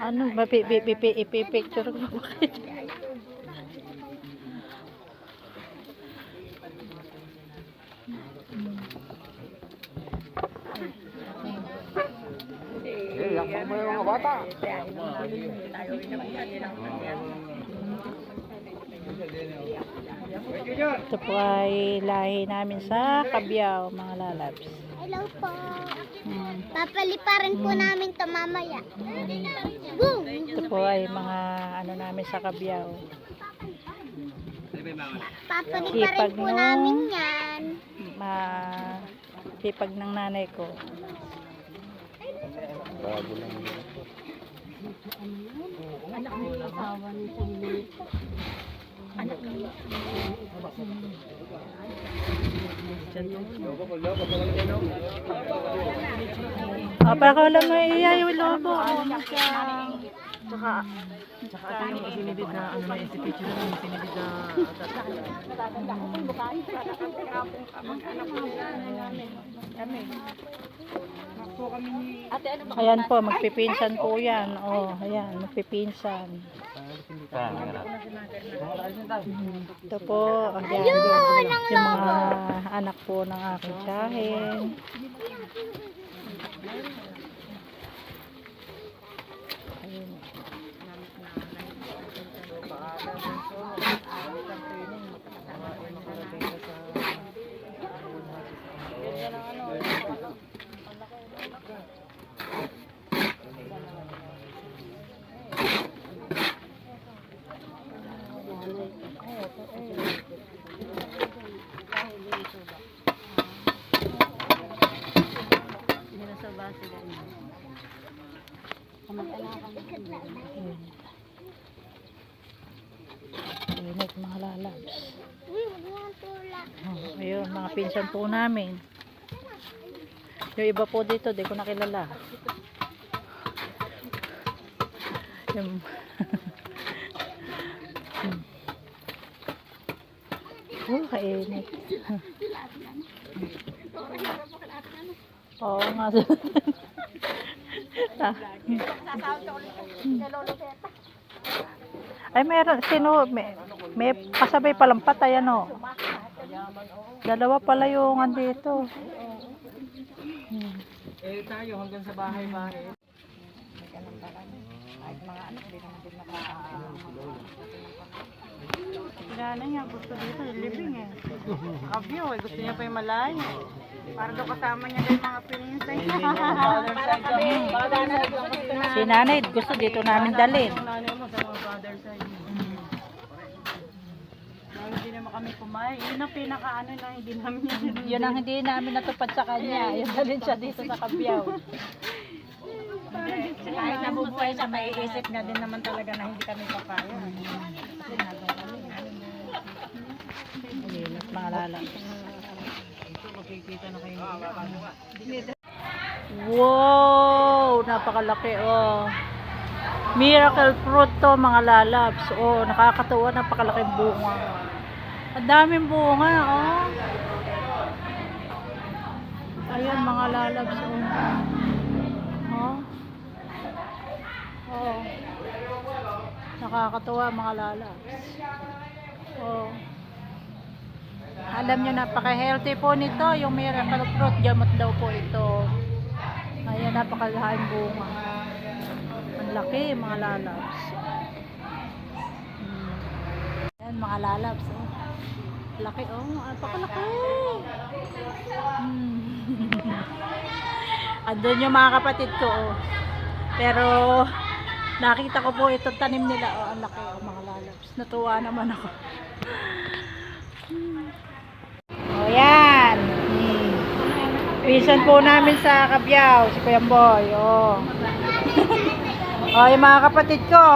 Ano ba pi pi pi pi ipipicture ko ba kayo? Eh, yung mga bata. Ito po ay lahi namin sa Kabyao, mga lalabs. Hello po. Papaliparan po namin to mamaya. Boom! Ito po ay mga ano namin sa Kabyao. Papaliparan Sipag, po namin yan. Ma sipag ng nanay ko. Bago lang. Oh, para ko lang may iya yung lobo. Oh, Tsaka, tsaka ito yung isinibid na, ano na, yung picture na yung isinibid na, Ayan po, magpipinsan po yan. Oh, ayan, magpipinsan. Ito po, ayan, yung mga anak po ng aking tiyahin training. Na, na, na, na, na, na, yun. Minasabasa ganyan. Ayun. Ayun. Init mga lalabs. Oh, ayun, mga pinsan po namin. Yung iba po dito, di ko nakilala. Yung... Hmm. oh, kainit. Oo nga. Ah. Ay, meron, sino, may, may pasabay palang patay, ano? Dalawa pala yung andito. Hmm. eh tayo hanggang sa bahay-bahay. Gana niya, gusto dito, living eh. Abyo, eh, gusto niya pa yung malayo. Para daw kasama niya yung mga pinsan niya. si nanay, gusto dito namin dalhin. Yung nanay mo sa mga father side. Hindi naman kami kumain. Yun ang pinaka-ano na hindi namin Yun ang hindi namin natupad sa kanya. Yung dalhin siya dito sa Kabyaw. Nabubuhay siya, maiisip niya din naman talaga na hindi kami papaya. At mga lalang. Makikita na kayo. Wow! Napakalaki oh. Miracle fruit to mga lalabs. Oh, nakakatuwa. Napakalaking bunga. Ang daming bunga oh. Ayun mga lalabs. Oh. Oh. Nakakatuwa mga lalabs. Oh. Alam nyo, napaka-healthy po nito. Yung miracle fruit, gamot daw po ito. Ayan, napakalaking bunga. Ang laki, mga lalabs. Hmm. Ayan, mga lalabs. Oh. Laki, oh. Napakalaki. Hmm. Andun yung mga kapatid ko, oh. Pero, nakita ko po ito, tanim nila, oh. Ang laki, oh, mga lalabs. Natuwa naman ako. O yan. Hmm. Po namin sa Kabyaw, si Kuya Boy. O. o, yung mga kapatid ko.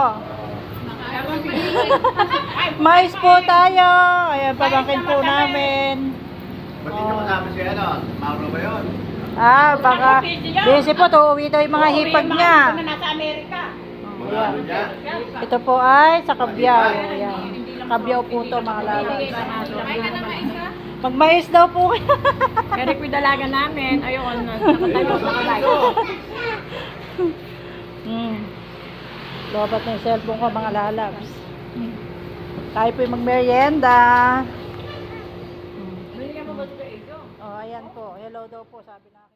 Mais po tayo. Ayan, pabangkin po namin. Ba't hindi mo kasama si ano? Mauro ba yun? Ah, baka busy po to. Uwi daw yung mga hipag niya. nasa Amerika. O, Mga yan. ano dyan? Ito po ay sa Kabyaw. Ayan. Kabyaw po to mga lalay. Magmais daw po kayo. Pero kung dalaga namin, ayun, nakatayo, nakatayo. Hmm. Lobat na yung cellphone ko mga lalabs. Hmm. Tayo po yung magmerienda. Hmm. Oh, ayan po. Hello daw po sabi na.